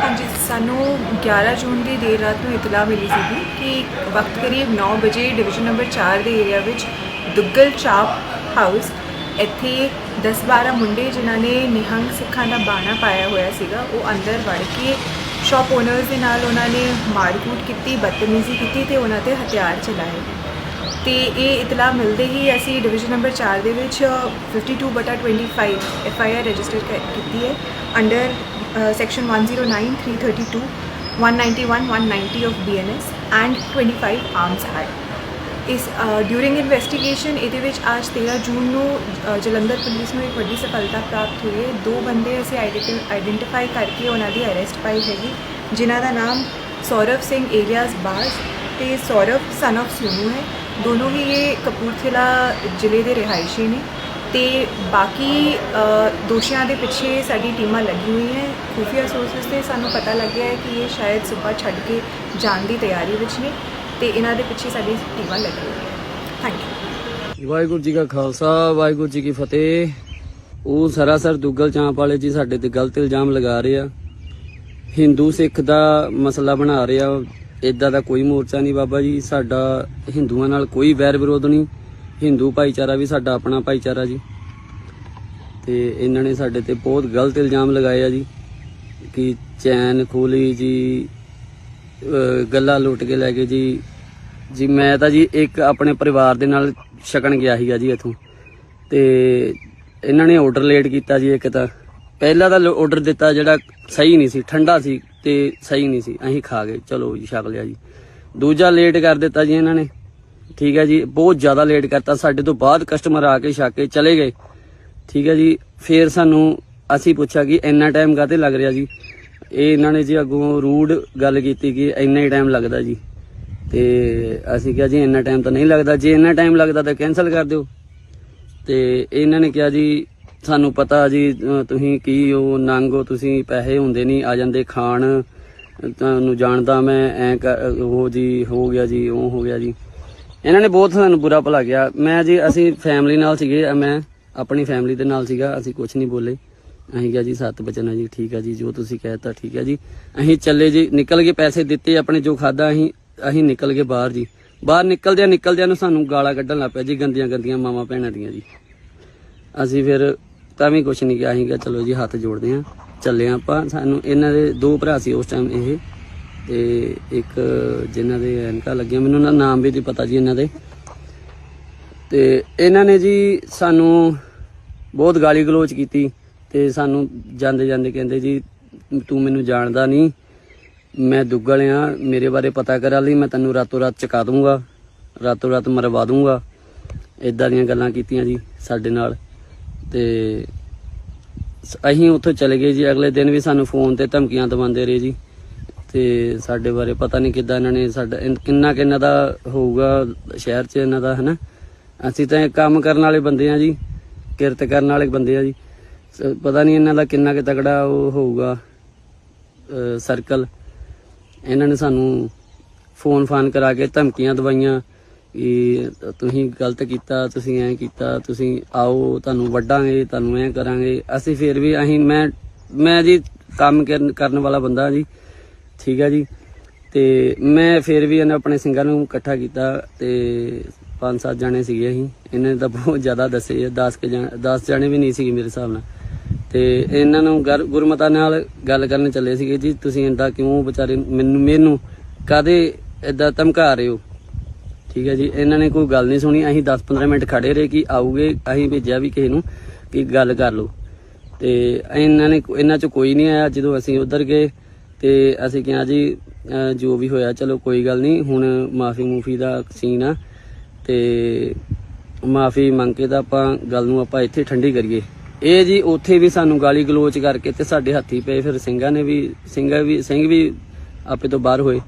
ਹਾਂਜੀ, ਸਾਨੂੰ 11 ਜੂਨ ਦੀ ਦੇਰ ਰਾਤ ਨੂੰ ਇਤਲਾਹ ਮਿਲੀ ਸੀਗੀ ਕਿ ਵਕਤ ਕਰੀਬ 9 ਵਜੇ ਡਿਵੀਜ਼ਨ ਨੰਬਰ 4 ਦੇ ਏਰੀਆ ਵਿੱਚ ਦੁੱਗਲ ਚਾਪ ਹਾਊਸ ਇੱਥੇ 10-12 ਮੁੰਡੇ ਜਿਨ੍ਹਾਂ ਨੇ ਨਿਹੰਗ ਸਿੱਖਾਂ ਦਾ ਬਾਣਾ ਪਾਇਆ ਹੋਇਆ ਸੀਗਾ, ਉਹ ਅੰਦਰ ਵੜ ਕੇ ਸ਼ਾਪ ਓਨਰਸ ਦੇ ਨਾਲ ਉਹਨਾਂ ਨੇ ਮਾਰਕੂਟ ਕੀਤੀ, ਬਦਤਮੀਜ਼ੀ ਕੀਤੀ ਤੇ ਉਹਨਾਂ ਤੇ ਹਥਿਆਰ ਚਲਾਏ। ਤੇ ਇਹ ਇਤਲਾਹ ਮਿਲਦੇ ਹੀ ਅਸੀਂ ਡਿਵੀਜ਼ਨ ਨੰਬਰ 4 ਦੇ ਵਿੱਚ 52 ਬਟਾ 25 ਐਫ ਆਈ ਆਰ ਰਜਿਸਟਰ ਕੀਤੀ ਹੈ। Under section 109 332 191 190 of BNS and 25 arms act ਇਸ ਡਿਊਰਿੰਗ ਇਨਵੈਸਟੀਗੇਸ਼ਨ ਇਹਦੇ ਵਿੱਚ ਅੱਜ 13 ਜੂਨ ਨੂੰ ਜਲੰਧਰ ਪੁਲਿਸ ਨੂੰ ਇੱਕ ਵੱਡੀ ਸਫਲਤਾ ਪ੍ਰਾਪਤ ਹੋਈ ਹੈ ਦੋ ਬੰਦੇ ਅਸੀਂ ਆਈਡੈਂਟੀਫਾਈ ਕਰਕੇ ਉਹਨਾਂ ਦੀ ਅਰੈਸਟ ਪਾਈ ਹੈਗੀ ਜਿਨ੍ਹਾਂ ਦਾ ਨਾਮ ਸੌਰਵ ਸਿੰਘ ਏਲੀਆਸ ਬਾਸ ਤੇ ਸੌਰਵ ਸਨ of ਸੋਨੂ ਹੈ ਦੋਨੋਂ ਹੀ ਇਹ ਕਪੂਰਥਲਾ ਜ਼ਿਲ੍ਹੇ ਦੇ ਰਿਹਾਇਸ਼ੀ ਨੇ ਤੇ ਬਾਕੀ ਦੋਸ਼ੀਆਂ ਦੇ ਪਿੱਛੇ ਸਾਡੀ ਟੀਮਾਂ ਲੱਗੀ ਹੋਈ ਹੈ। ਖੂਫੀਆ ਸੋਰਸਸ ਤੇ ਸਾਨੂੰ ਪਤਾ ਲੱਗਿਆ ਹੈ ਕਿ ਇਹ ਸ਼ਾਇਦ ਸੁਬਾ ਛੱਡ ਕੇ ਜਾਣ ਦੀ ਤਿਆਰੀ ਵਿੱਚ ਨੇ ਤੇ ਇਹਨਾਂ ਦੇ ਪਿੱਛੇ ਸਾਡੀ ਟੀਮਾਂ ਲੱਗੀ ਹੋਈ ਹੈ। ਥੈਂਕ ਯੂ ਵਾਹਿਗੁਰੂ ਜੀ ਕਾ ਖਾਲਸਾ, ਵਾਹਿਗੁਰੂ ਜੀ ਕੀ ਫਤਿਹ। ਉਹ ਸਰਾਸਰ ਦੁੱਗਲ ਚਾਂਪ ਵਾਲੇ ਜੀ ਸਾਡੇ ਤੇ ਗਲਤ ਇਲਜ਼ਾਮ ਲਗਾ ਰਹੇ ਆ। ਹਿੰਦੂ ਸਿੱਖ ਦਾ ਮਸਲਾ ਬਣਾ ਰਹੇ ਆ। ਇਦਾਂ ਦਾ ਕੋਈ ਮੋਰਚਾ ਨਹੀਂ ਬਾਬਾ ਜੀ। ਸਾਡਾ ਹਿੰਦੂਆਂ ਨਾਲ ਕੋਈ ਵੈਰ ਵਿਰੋਧ ਨਹੀਂ। ਹਿੰਦੂ ਭਾਈਚਾਰਾ ਵੀ ਸਾਡਾ ਆਪਣਾ ਭਾਈਚਾਰਾ ਜੀ। ਤੇ ਇਹਨਾਂ ਨੇ ਸਾਡੇ ਤੇ ਬਹੁਤ ਗਲਤ ਇਲਜ਼ਾਮ ਲਗਾਏ ਆ ਜੀ ਕਿ ਚੈਨ ਖੋਲੀ ਜੀ ਗੱਲਾਂ ਲੁੱਟ ਕੇ ਲੈ ਗਏ ਜੀ। ਜੀ ਮੈਂ ਤਾਂ ਜੀ ਇੱਕ ਆਪਣੇ ਪਰਿਵਾਰ ਦੇ ਨਾਲ ਛਕਣ ਗਿਆ ਸੀਗਾ ਜੀ ਇਥੋਂ। ਤੇ ਇਹਨਾਂ ਨੇ ਆਰਡਰ ਲੇਟ ਕੀਤਾ ਜੀ ਇੱਕ ਤਾਂ। ਪਹਿਲਾਂ ਤਾਂ ਆਰਡਰ ਦਿੱਤਾ ਜਿਹੜਾ ਸਹੀ ਨਹੀਂ ਸੀ, ਠੰਡਾ ਸੀ ਤੇ ਸਹੀ ਨਹੀਂ ਸੀ। ਅਸੀਂ ਖਾ ਗਏ, ਚਲੋ ਜੀ ਛਕ ਲਿਆ ਜੀ। ਦੂਜਾ ਲੇਟ ਕਰ ਦਿੱਤਾ ਜੀ ਇਹਨਾਂ ਨੇ। ਠੀਕ ਹੈ ਜੀ, ਬਹੁਤ ਜ਼ਿਆਦਾ ਲੇਟ ਕਰਤਾ। ਸਾਡੇ ਤੋਂ ਬਾਅਦ ਕਸਟਮਰ ਆ ਕੇ ਛਕ ਕੇ ਚਲੇ ਗਏ। ਠੀਕ ਹੈ ਜੀ, ਫਿਰ ਸਾਨੂੰ ਅਸੀਂ ਪੁੱਛਿਆ ਕਿ ਇੰਨਾ ਟਾਈਮ ਕਾਹਤੇ ਲੱਗ ਰਿਹਾ ਜੀ? ਇਹ ਇਹਨਾਂ ਨੇ ਜੀ ਅੱਗੋਂ ਰੂਡ ਗੱਲ ਕੀਤੀ ਕਿ ਇੰਨਾ ਹੀ ਟਾਈਮ ਲੱਗਦਾ ਜੀ। ਤੇ ਅਸੀਂ ਕਿਹਾ ਜੀ, ਇੰਨਾ ਟਾਈਮ ਤਾਂ ਨਹੀਂ ਲੱਗਦਾ। ਜੇ ਇੰਨਾ ਟਾਈਮ ਲੱਗਦਾ ਤਾਂ ਕੈਨਸਲ ਕਰ ਦਿਓ। ਤੇ ਇਹਨਾਂ ਨੇ ਕਿਹਾ ਜੀ, ਸਾਨੂੰ ਪਤਾ ਜੀ ਤੁਸੀਂ ਕੀ ਉਹ ਨੰਗੋ ਤੁਸੀਂ ਪੈਸੇ ਹੁੰਦੇ ਨਹੀਂ, ਆ ਜਾਂਦੇ ਖਾਣ। ਤੁਹਾਨੂੰ ਜਾਣਦਾ ਮੈਂ, ਐ ਉਹ ਜੀ, ਹੋ ਗਿਆ ਜੀ, ਉਹ ਹੋ ਗਿਆ ਜੀ। ਇਹਨਾਂ ਨੇ ਬਹੁਤ ਸਾਨੂੰ ਬੁਰਾ ਭਲਾ ਗਿਆ ਮੈਂ ਜੀ, ਅਸੀਂ ਫੈਮਿਲੀ ਨਾਲ ਸੀਗੇ ਮੈਂ ਆਪਣੀ ਫੈਮਿਲੀ ਦੇ ਨਾਲ ਸੀਗਾ, ਅਸੀਂ ਕੁਝ ਨਹੀਂ ਬੋਲੇ। ਅਸੀਂ ਕਿਹਾ ਜੀ, ਸੱਤ ਬਚਨ ਹੈ ਜੀ, ਠੀਕ ਹੈ ਜੀ, ਜੋ ਤੁਸੀਂ ਕਹਿਤਾ, ਠੀਕ ਹੈ ਜੀ। ਅਸੀਂ ਚੱਲੇ ਜੀ, ਨਿਕਲ ਕੇ ਪੈਸੇ ਦਿੱਤੇ ਆਪਣੇ ਜੋ ਖਾਦਾ ਅਸੀਂ ਅਸੀਂ ਨਿਕਲ ਗਏ ਬਾਹਰ ਜੀ। ਬਾਹਰ ਨਿਕਲਦਿਆਂ ਨਿਕਲਦਿਆਂ ਨੂੰ ਸਾਨੂੰ ਗਾਲਾਂ ਕੱਢਣ ਲੱਗ ਪਿਆ ਜੀ, ਗੰਦੀਆਂ ਗੰਦੀਆਂ ਮਾਵਾਂ ਭੈਣਾਂ ਦੀਆਂ ਜੀ। ਅਸੀਂ ਫਿਰ ਤਾਂ ਵੀ ਕੁਝ ਨਹੀਂ ਕਿਹਾ, ਅਸੀਂ ਕਿਹਾ ਚਲੋ ਜੀ, ਹੱਥ ਜੋੜਦੇ ਆਂ ਚੱਲੇ ਆਂ ਆਪਾਂ। ਸਾਨੂੰ ਇਹਨਾਂ ਦੇ ਦੋ ਭਰਾ ਸੀ ਉਸ ਟਾਈਮ ਇਹ। ਤੇ ਇੱਕ ਜਿਨ੍ਹਾਂ ਦੇ ਐਨਕਾ ਲੱਗਿਆ, ਮੈਨੂੰ ਉਹਨਾਂ ਨਾਮ ਵੀ ਨਹੀਂ ਪਤਾ ਜੀ ਇਹਨਾਂ ਦੇ। ਤੇ ਇਹਨਾਂ ਨੇ ਜੀ ਸਾਨੂੰ ਬਹੁਤ ਗਾਲੀ ਗਲੋਚ ਕੀਤੀ ਤੇ ਸਾਨੂੰ ਜਾਂਦੇ ਜਾਂਦੇ ਕਹਿੰਦੇ ਜੀ, ਤੂੰ ਮੈਨੂੰ ਜਾਣਦਾ ਨਹੀਂ, ਮੈਂ ਦੁੱਗਲ ਆ, ਮੇਰੇ ਬਾਰੇ ਪਤਾ ਕਰਾ ਲਈ, ਮੈਂ ਤੈਨੂੰ ਰਾਤੋਂ ਰਾਤ ਚਕਾ ਦੂੰਗਾ ਰਾਤੋਂ ਰਾਤ ਮਰਵਾ ਦੂੰਗਾ ਇਦਾਂ ਦੀਆਂ ਗੱਲਾਂ ਕੀਤੀਆਂ ਜੀ ਸਾਡੇ ਨਾਲ ਤੇ ਅਸੀਂ ਉੱਥੋਂ ਚਲੇ ਗਏ ਜੀ, ਅਗਲੇ ਦਿਨ ਵੀ ਸਾਨੂੰ ਫੋਨ ਤੇ ਧਮਕੀਆਂ ਦਵਾਉਂਦੇ ਰਹੇ ਜੀ। ਤੇ ਸਾਡੇ ਬਾਰੇ ਪਤਾ ਨਹੀਂ ਕਿੱਦਾਂ ਇਹਨਾਂ ਨੇ ਸਾਡਾ ਕਿੰਨਾ ਕਿੰਨਾ ਦਾ ਹੋਊਗਾ ਸ਼ਹਿਰ 'ਚ ਇਹਨਾਂ ਦਾ, ਹਨਾ? ਅਸੀਂ ਤਾਂ ਕੰਮ ਕਰਨ ਵਾਲੇ ਬੰਦੇ ਆ ਜੀ। ਕਿਰਤ ਕਰਨ ਵਾਲੇ ਬੰਦੇ ਆ ਜੀ। ਪਤਾ ਨਹੀਂ ਇਹਨਾਂ ਦਾ ਕਿੰਨਾ ਕਿ ਤਕੜਾ ਉਹ ਹੋਊਗਾ ਸਰਕਲ ਇਹਨਾਂ ਨੇ ਸਾਨੂੰ ਫੋਨ ਫਾਨ ਕਰਾ ਕੇ ਧਮਕੀਆਂ ਦਵਾਈਆਂ ਕਿ ਤੁਸੀਂ ਗਲਤ ਕੀਤਾ, ਤੁਸੀਂ ਐਂ ਕੀਤਾ, ਤੁਸੀਂ ਆਓ, ਤੁਹਾਨੂੰ ਵੱਡਾਂਗੇ ਤੁਹਾਨੂੰ ਐਂ ਕਰਾਂਗੇ। ਅਸੀਂ ਫਿਰ ਵੀ ਅਸੀਂ, ਮੈਂ ਮੈਂ ਜੀ ਕੰਮ ਕਰਨ ਵਾਲਾ ਬੰਦਾ ਜੀ, ਠੀਕ ਹੈ ਜੀ। ਤੇ ਮੈਂ ਫਿਰ ਵੀ ਇਹਨੇ ਆਪਣੇ ਸਿੰਘਾਂ ਨੂੰ ਇਕੱਠਾ ਕੀਤਾ ਤੇ ਪੰਜ ਸੱਤ ਜਾਣੇ ਸੀਗੇ ਅਸੀਂ। ਇਹਨਾਂ ਨੇ ਤਾਂ ਬਹੁਤ ਜ਼ਿਆਦਾ ਦੱਸੇ 10 ਕੇ 10 ਜਾਣੇ ਵੀ ਨਹੀਂ ਸੀਗੇ ਮੇਰੇ ਹਿਸਾਬ ਨਾਲ। ਤੇ ਇਹਨਾਂ ਨੂੰ ਗਰ- ਗੁਰਮਤਾ ਨਾਲ ਗੱਲ ਕਰਨ ਚੱਲੇ ਸੀਗੇ, ਜੀ, ਤੁਸੀਂ ਇੰਦਾ ਕਿਉਂ ਵਿਚਾਰੇ ਮੈਨੂੰ ਮੈਨੂੰ ਕਾਦੇ ਇਦਾਂ ਧਮਕਾ ਰਹੇ ਹੋ? ਠੀਕ ਹੈ ਜੀ, ਇਹਨਾਂ ਨੇ ਕੋਈ ਗੱਲ ਨਹੀਂ ਸੁਣੀ। ਅਸੀਂ 10-15 ਮਿੰਟ ਖੜੇ ਰਹੇ ਕਿ ਆਉਗੇ ਅਸੀਂ ਭੇਜਿਆ ਵੀ ਕਿਸੇ ਨੂੰ ਕਿ ਗੱਲ ਕਰ ਲਓ। ਤੇ ਇਹਨਾਂ ਨੇ, ਇਹਨਾਂ ਚ ਕੋਈ ਨਹੀਂ ਆਇਆ ਜਦੋਂ ਅਸੀਂ ਉਧਰ ਗਏ। ਤੇ ਅਸੀਂ ਕਿਹਾ ਜੀ ਜੋ ਵੀ ਹੋਇਆ, ਚਲੋ ਕੋਈ ਗੱਲ ਨਹੀਂ, ਹੁਣ ਮਾਫੀ ਮੂਫੀ ਦਾ ਸੀਨ ਆ। ਤੇ ਮਾਫੀ ਮੰਗ ਕੇ ਤਾਂ ਆਪਾਂ ਗੱਲ ਨੂੰ ਆਪਾਂ ਇੱਥੇ ਠੰਡੀ ਕਰੀਏ। ਇਹ ਜੀ ਉੱਥੇ ਵੀ ਸਾਨੂੰ ਗਾਲੀ ਗਲੋਚ ਕਰਕੇ ਤੇ ਸਾਡੇ ਹੱਥੀ ਪਏ ਫਿਰ ਸਿੰਘਾਂ ਨੇ ਵੀ, ਸਿੰਘਾਂ ਵੀ, ਸਿੰਘ ਵੀ ਆਪੇ ਤੋਂ ਬਾਹਰ ਹੋਏ।